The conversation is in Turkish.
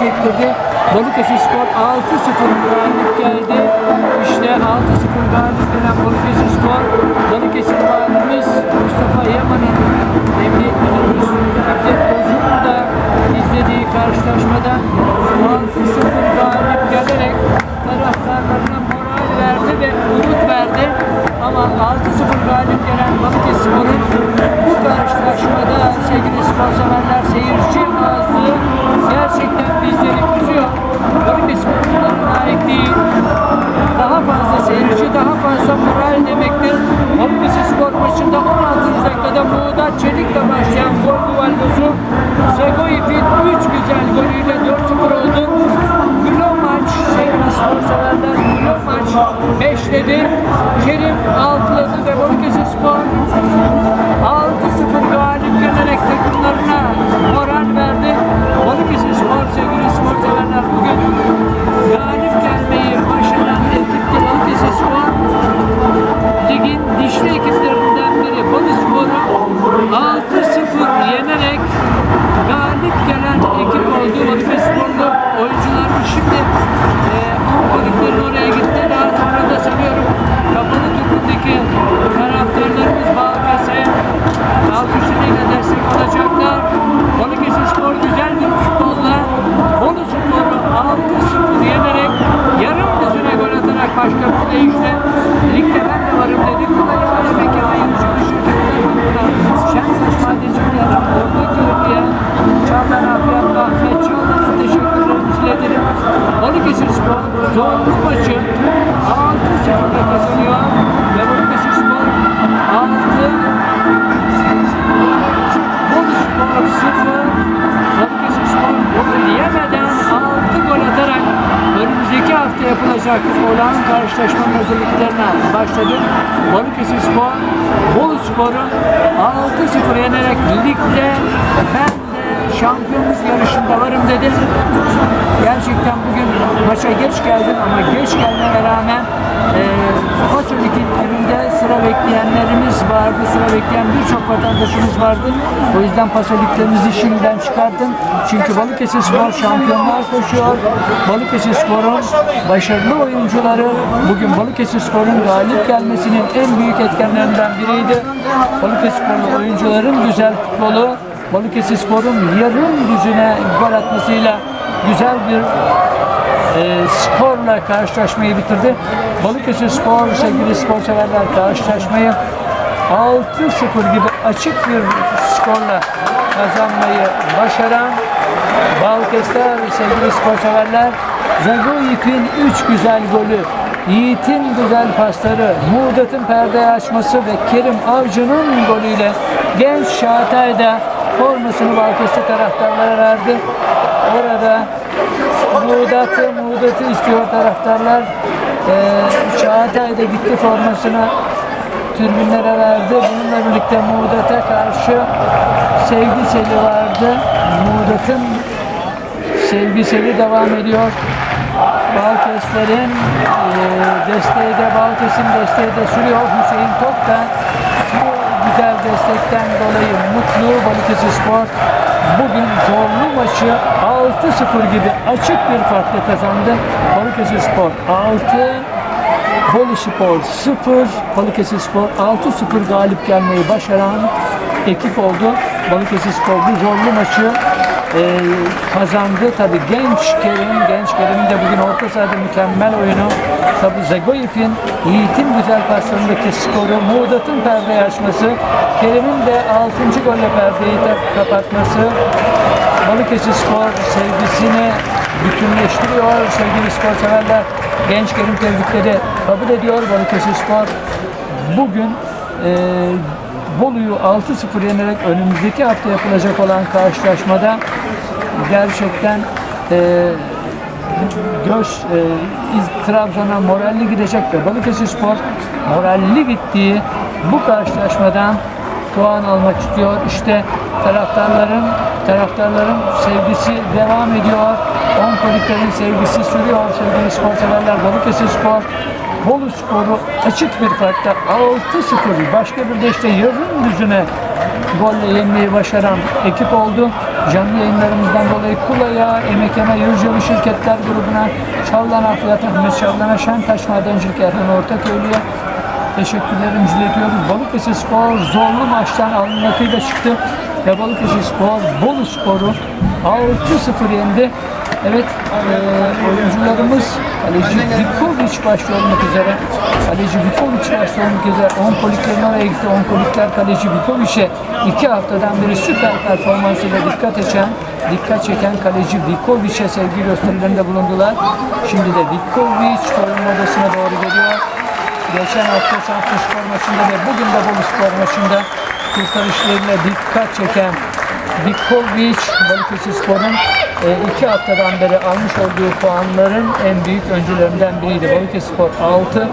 çektirdi. Balıkesir Spor 6-0 galip geldi. İşte 6-0 galip gelen Balıkesir Spor, Balıkesir Valimiz Mustafa Yaman'ın Emniyet Müdürümüz Fikret Bozur'un da izlediği karşılaşmada 6-0 galip gelerek taraftarlarına moral verdi ve umut verdi. Ama 6-0 galip gelen Balıkesir Spor'un bu karşılaşmada sevgili spor severler seyirci azlığı gerçekten bizleri üzüyor. Balıkesir kazanıyor ve Balıkesir Spor 6 Bolu Spor 0 Balıkesir Spor gol yemeden 6 gol atarak önümüzdeki hafta yapılacak olan karşılaşmanın hazırlıklarına başladı. Balıkesir Spor Bolu Spor'u 6-0 yenerek ligde ben de şampiyonluk yarışında varım dedi. Gerçekten bugün maça geç geldim ama geç gelmeme rağmen e, Pasolik'in önünde sıra bekleyenlerimiz vardı. Sıra bekleyen birçok vatandaşımız vardı. O yüzden Pasoliklerimizi şimdiden çıkarttım. Çünkü Balıkesir Spor şampiyonlar koşuyor. Balıkesir Spor'un başarılı oyuncuları bugün Balıkesir Spor'un galip gelmesinin en büyük etkenlerinden biriydi. Balıkesir Spor'lu oyuncuların güzel futbolu Balıkesir Spor'un yarım düzüne gol atmasıyla güzel bir e, skorla karşılaşmayı bitirdi. Balıkesir Spor sevgili spor severler karşılaşmayı 6-0 gibi açık bir skorla kazanmayı başaran Balıkesir sevgili spor severler Zagoyip'in 3 güzel golü Yiğit'in güzel pasları, Muğdat'ın perdeyi açması ve Kerim Avcı'nın golüyle genç Şahatay'da formasını Balıkesir taraftarlara verdi. Orada Muğdat'ı, Muğdat'ı istiyor taraftarlar. Ee, Çağatay gitti formasına tribünlere verdi. Bununla birlikte Muğdat'a karşı sevgi seli vardı. Muğdat'ın sevgi seli devam ediyor. Balkeslerin e, desteği de Balkes'in desteği de sürüyor. Hüseyin Tok da bu güzel destekten dolayı mutlu Balıkesir Spor bugün zorlu maçı 6-0 gibi açık bir farkla kazandı. Balıkesir Spor 6 Bolu Spor 0 Balıkesir Spor 6-0 galip gelmeyi başaran ekip oldu. Balıkesir Spor bu zorlu maçı e, kazandı. Tabi genç Kerim, genç Kerim'in de bugün orta sahada mükemmel oyunu. Tabi Zagoyip'in, Yiğit'in güzel paslarındaki skoru, Muğdat'ın perdeyi açması, Kerim'in de 6. golle perdeyi de kapatması, Balıkesir Spor sevgisini bütünleştiriyor. Sevgili spor severler, genç Kerim tebrikleri kabul ediyor. Balıkesir Spor bugün Bolu'yu 6-0 yenerek önümüzdeki hafta yapılacak olan karşılaşmada gerçekten e, göz e, İz- Trabzon'a moralli gidecek ve Balıkesir Spor moralli gittiği bu karşılaşmadan puan almak istiyor. İşte taraftarların taraftarların sevgisi devam ediyor. Onkoliklerin sevgisi sürüyor sevgili spor severler. Balıkesir Spor Bolu Spor'u açık bir farkla 6-0 başka bir de işte yarım düzüne golle yenmeyi başaran ekip oldu. canlı yayınlarımızdan dolayı Kula'ya, Emek Yeme Yurcalı Şirketler grubuna, Çavlan Afiyat Ahmet Çavlan'a, Şentaş Madencilik Erhan Ortaköylü'ye teşekkürlerimizi iletiyoruz. Balıkesir Spor zorlu maçtan alnın akıyla çıktı ve Balıkesir Spor Bolu Spor'u 6-0 yendi. Evet, e, oyuncularımız kaleci Vikovic başta olmak üzere kaleci Vikovic başta olmak üzere Onkoliklerin oraya gitti. Onkolikler kaleci Vikovic'e iki haftadan beri süper performansıyla dikkat çeken, dikkat çeken kaleci Vikovic'e sevgi gösterilerinde bulundular. Şimdi de Vikovic soyunma odasına doğru geliyor. Geçen hafta Samsun Spor maçında ve bugün de Bolu Spor maçında kurtarışlarıyla dikkat çeken Vikovic Balıkesir Spor'un e, iki haftadan beri almış olduğu puanların en büyük öncülerinden biriydi. Balıkesir Spor 6,